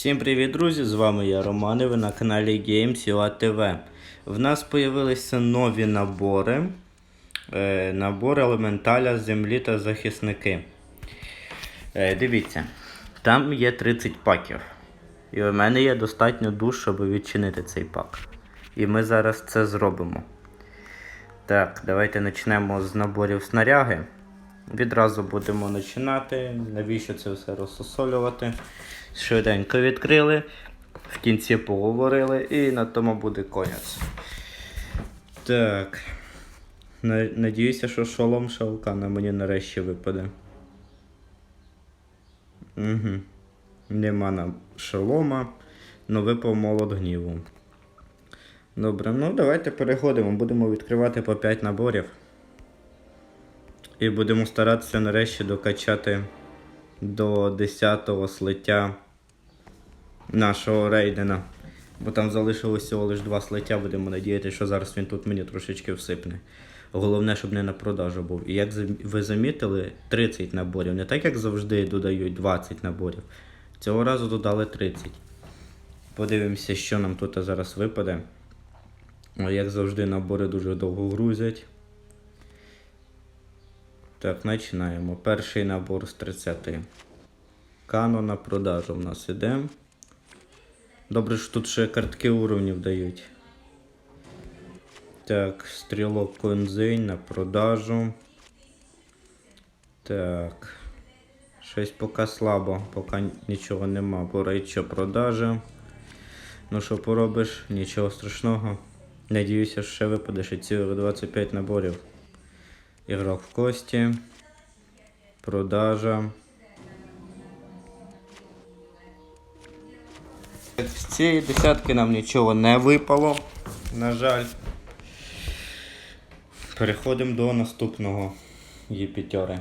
Всім привіт, друзі! З вами я Роман і ви на каналі Games TV. В нас з'явилися нові набори. Е, набор елементаля землі та захисники. Е, дивіться, там є 30 паків. І у мене є достатньо душ, щоб відчинити цей пак. І ми зараз це зробимо. Так, давайте почнемо з наборів снаряги. Відразу будемо починати. Навіщо це все розсосолювати? Швиденько відкрили, в кінці поговорили і на тому буде конець. Так. Надіюся, що шолом шалкана мені нарешті випаде. Угу. Нема нам шолома, но випав молот гніву. Добре, ну давайте переходимо. Будемо відкривати по 5 наборів. І будемо старатися нарешті докачати до 10-го слиття нашого рейдена. Бо там залишилось всього лише два слиття, будемо надіятися, що зараз він тут мені трошечки всипне. Головне, щоб не на продажу був. І як ви замітили, 30 наборів. Не так, як завжди додають 20 наборів. Цього разу додали 30. Подивимося, що нам тут зараз випаде. Як завжди, набори дуже довго грузять. Так, починаємо. Перший набор з 30. Кано на продажу в нас іде. Добре, що тут ще картки уровнів дають. Так, стрілок конзинь на продажу. Так. Щось поки слабо, поки нічого нема. Пора що продажа. Ну що поробиш? Нічого страшного. Надіюся, що ще випаде ще цілих 25 наборів. Ігрок в кості. Продажа. З цієї десятки нам нічого не випало, на жаль. Переходимо до наступного Єпітьори.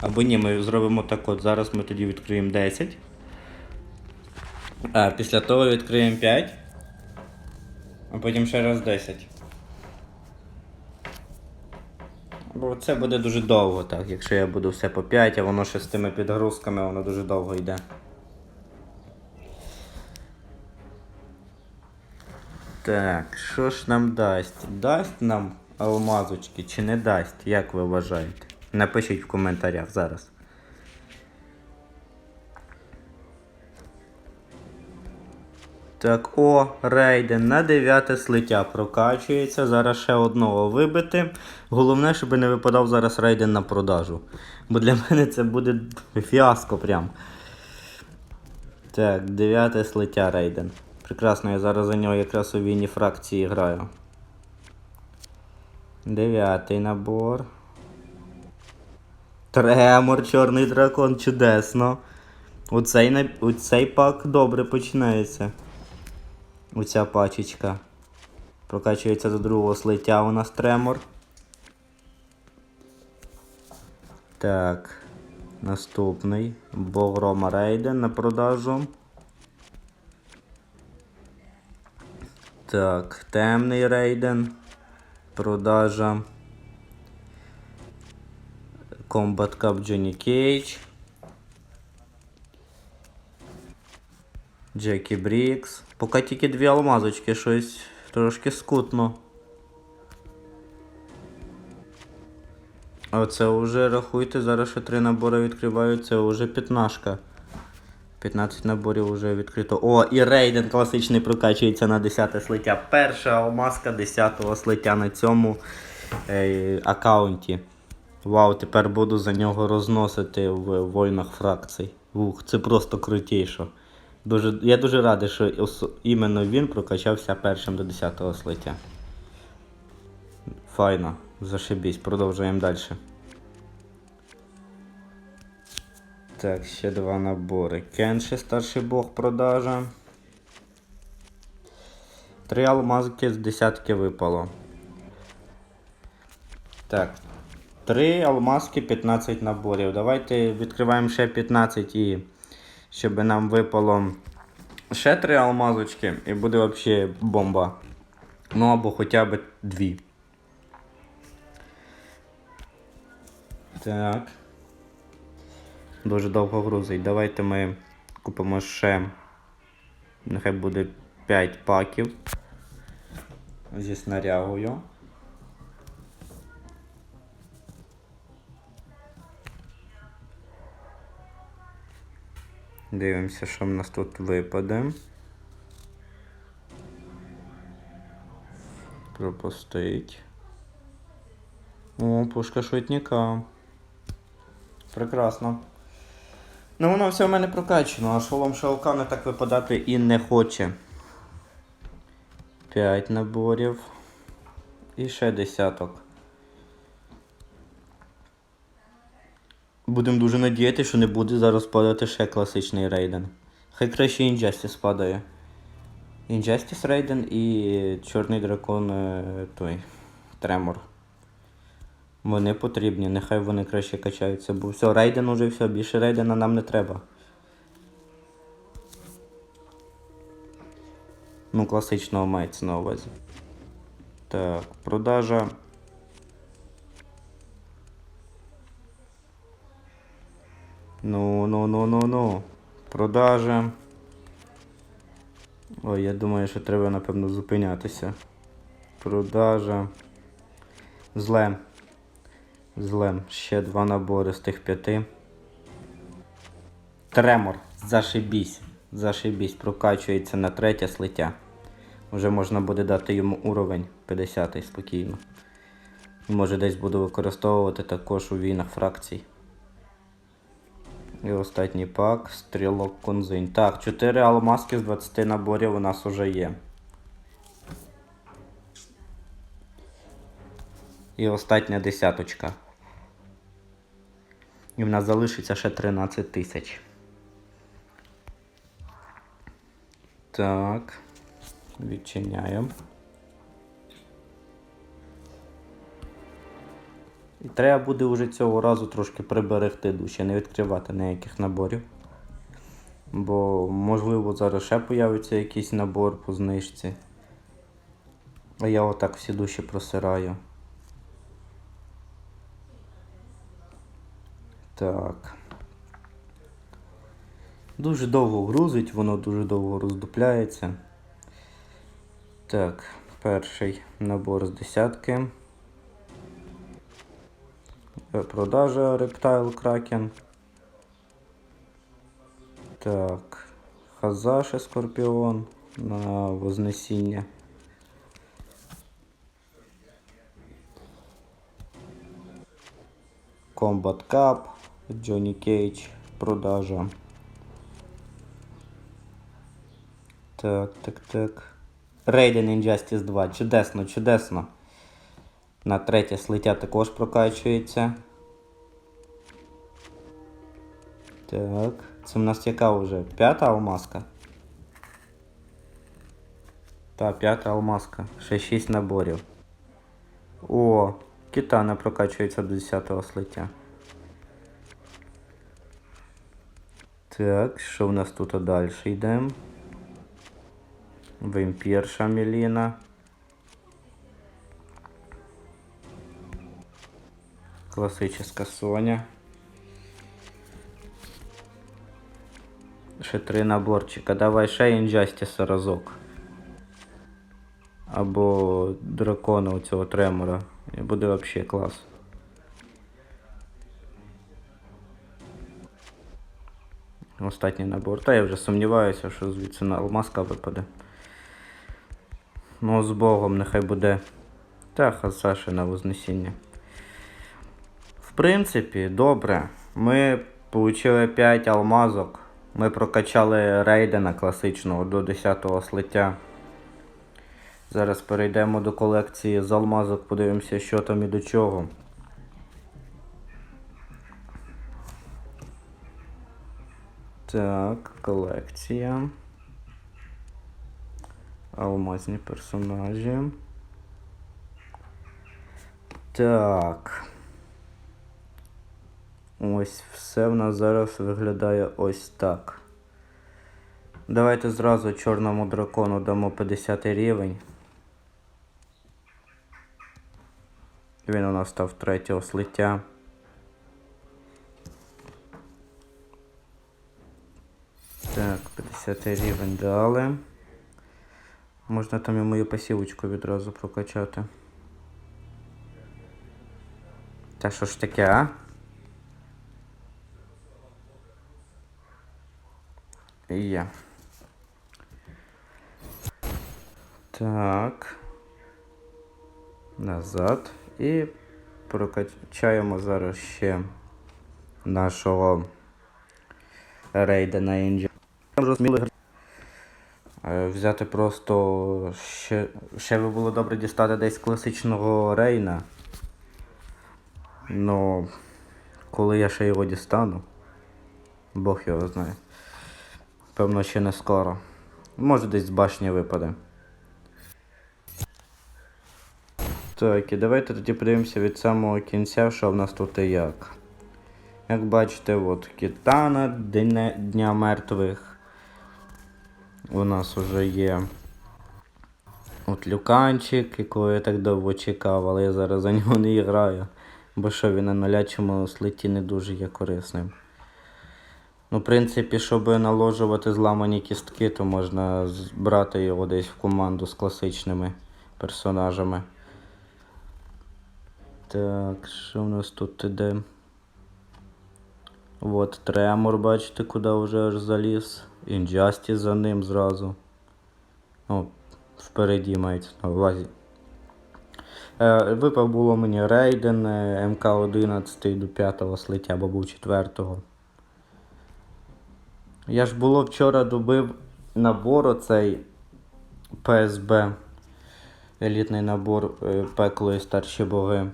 Або ні, ми зробимо так от. Зараз ми тоді відкриємо 10. А після того відкриємо 5. А потім ще раз 10. Бо це буде дуже довго, так. Якщо я буду все по 5, а воно ще з тими підгрузками, воно дуже довго йде. Так, що ж нам дасть? Дасть нам алмазочки чи не дасть, як ви вважаєте? Напишіть в коментарях зараз. Так, о, рейден на 9 слиття прокачується. Зараз ще одного вибити. Головне, щоб не випадав зараз рейден на продажу. Бо для мене це буде фіаско прям. Так, 9 слиття рейден. Прекрасно, я зараз за нього якраз у війні фракції граю. Дев'ятий набор. Тремор, чорний дракон, чудесно. Оцей, оцей пак добре починається. Оця пачечка. Прокачується до другого слиття у нас тремор. Так. Наступний. Богрома Рейден на продажу. Так, темний рейден. Продажа. Combat Cup Johnny Cage. Джекі Брікс. Поки тільки дві алмазочки, щось трошки скутно. А це вже рахуйте, зараз ще три набори відкривають, це вже п'ятнашка. 15 наборів вже відкрито. О, і рейден класичний прокачується на 10 слиття. Перша алмазка 10 слиття на цьому е, аккаунті. Вау, тепер буду за нього розносити в войнах фракцій. Ух, це просто крутіше. Дуже, я дуже радий, що іменно він прокачався першим до 10 го слиття. Файно, зашибісь, продовжуємо далі. Так, ще два набори. Кенші старший бог продажа. Три алмазки з десятки випало. Так. Три алмазки, 15 наборів. Давайте відкриваємо ще 15 і щоб нам випало ще три алмазочки і буде взагалі бомба. Ну або хоча б дві. Так. Дуже довго грузить. Давайте ми купимо ще. Нехай буде 5 паків зі снарягою. Дивимося, що в нас тут випаде. Пропустить. О, пушка швидніка. Прекрасно. Ну, воно все в мене прокачано, а шолом шалкана так випадати і не хоче. 5 наборів. І ще десяток. Будемо дуже надіяти, що не буде зараз падати ще класичний рейден. Хай краще Injustice падає. Injustice Рейден і Чорний дракон е, той. Тремор. Вони потрібні, нехай вони краще качаються, бо все, рейден уже все, більше рейдена нам не треба. Ну, класичного мається на увазі. Так, продажа. Ну, ну, ну, ну, ну. Продажа. Ой, я думаю, що треба, напевно, зупинятися. Продажа. Зле. Зле. Ще два набори з тих п'яти. Тремор. Зашибісь. Зашибісь. Прокачується на третє слиття. Вже можна буде дати йому уровень 50 спокійно. Може десь буду використовувати також у війнах фракцій. І останній пак, стрілок конзинь. Так, 4 алмазки з 20 наборів у нас уже є. І остання десяточка. І в нас залишиться ще 13 тисяч. Так. Відчиняємо. І треба буде вже цього разу трошки приберегти душі, не відкривати ніяких наборів. Бо, можливо, зараз ще появиться якийсь набор по знижці. А я отак всі душі просираю. Так. Дуже довго грузить, воно дуже довго роздупляється. Так, перший набор з десятки. Продажа Reptile Kraken. Так. Хазаше Скорпіон на Вознесіння. Combat Cup. Джонні Кейдж. Продажа. Так, так, так. Raiden Injustice 2. Чудесно, чудесно. На третє слиття також прокачується. Так. Це в нас яка вже? П'ята алмазка? Та, п'ята алмазка. Ще 6 наборів. О, китана прокачується до 10 слиття. Так, що в нас тут далі йдемо? Вампірша Меліна. Класична Соня. Ще три наборчика. Давай ще Injustice разок. Або дракона у цього тремора. І буде взагалі клас. Останній набор. Та я вже сумніваюся, що звідси на алмазка випаде. Ну, з Богом нехай буде. Та Хасаші на Вознесіння. Принципі, добре. Ми отримали 5 алмазок. Ми прокачали рейдена класичного до 10 слиття. Зараз перейдемо до колекції з алмазок, подивимося, що там і до чого. Так, колекція. Алмазні персонажі. Так. Ось все в нас зараз виглядає ось так. Давайте зразу чорному дракону дамо 50 рівень. Він у нас став третього слиття. 10 рівень дали. Можна там і мою пасівочку відразу прокачати. Та що ж таке, а? Є. Так. Назад. І прокачаємо зараз ще нашого рейда на інджі. Е, Взяти просто ще, ще би було добре дістати десь класичного рейна. Ну, коли я ще його дістану, Бог його знає. Певно, ще не скоро. Може десь з башні випаде. Так, і давайте тоді подивимося від самого кінця, що в нас тут і як. Як бачите, от Кітана, Дня, Дня мертвих. У нас вже є. От Люканчик, якого я так довго чекав, але я зараз за нього не граю. Бо що він на нулячому слиті не дуже є корисним. Ну, в принципі, щоб наложувати зламані кістки, то можна брати його десь в команду з класичними персонажами. Так, що в нас тут іде? От тремор, бачите, куди вже аж заліз. Інджасті за ним зразу. Ну, впереді мається на увазі. Е, випав було мені Рейден е, МК-11 до 5 слиття, або був 4. Я ж було вчора добив набор оцей ПСБ. Елітний набор е, пекло і старші боги.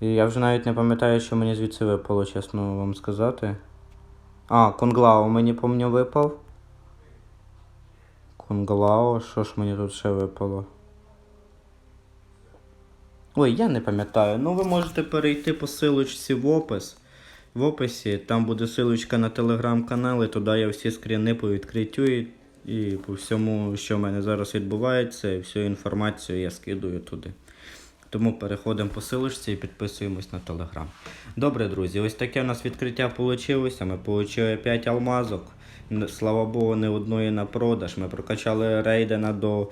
І я вже навіть не пам'ятаю, що мені звідси випало, чесно вам сказати. А, Конглао мені помню випав. Конглао, що ж мені тут ще випало? Ой, я не пам'ятаю. Ну, ви можете перейти по силочці в опис. В описі там буде силочка на телеграм-канал, і туди я всі скріни по відкриттю і, і по всьому, що в мене зараз відбувається, і всю інформацію я скидую туди. Тому переходимо по силочці і підписуємось на телеграм. Добре, друзі, ось таке у нас відкриття вийшло. Ми отримали 5 алмазок. Слава Богу, не одної на продаж. Ми прокачали рейдена до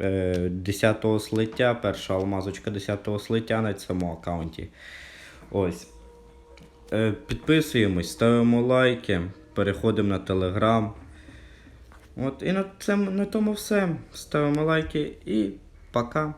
е, 10 слиття. Перша алмазочка 10 слиття на цьому аккаунті. Ось. Е, підписуємось, ставимо лайки, переходимо на телеграм. От, і на, цьому, на тому все. Ставимо лайки і пока.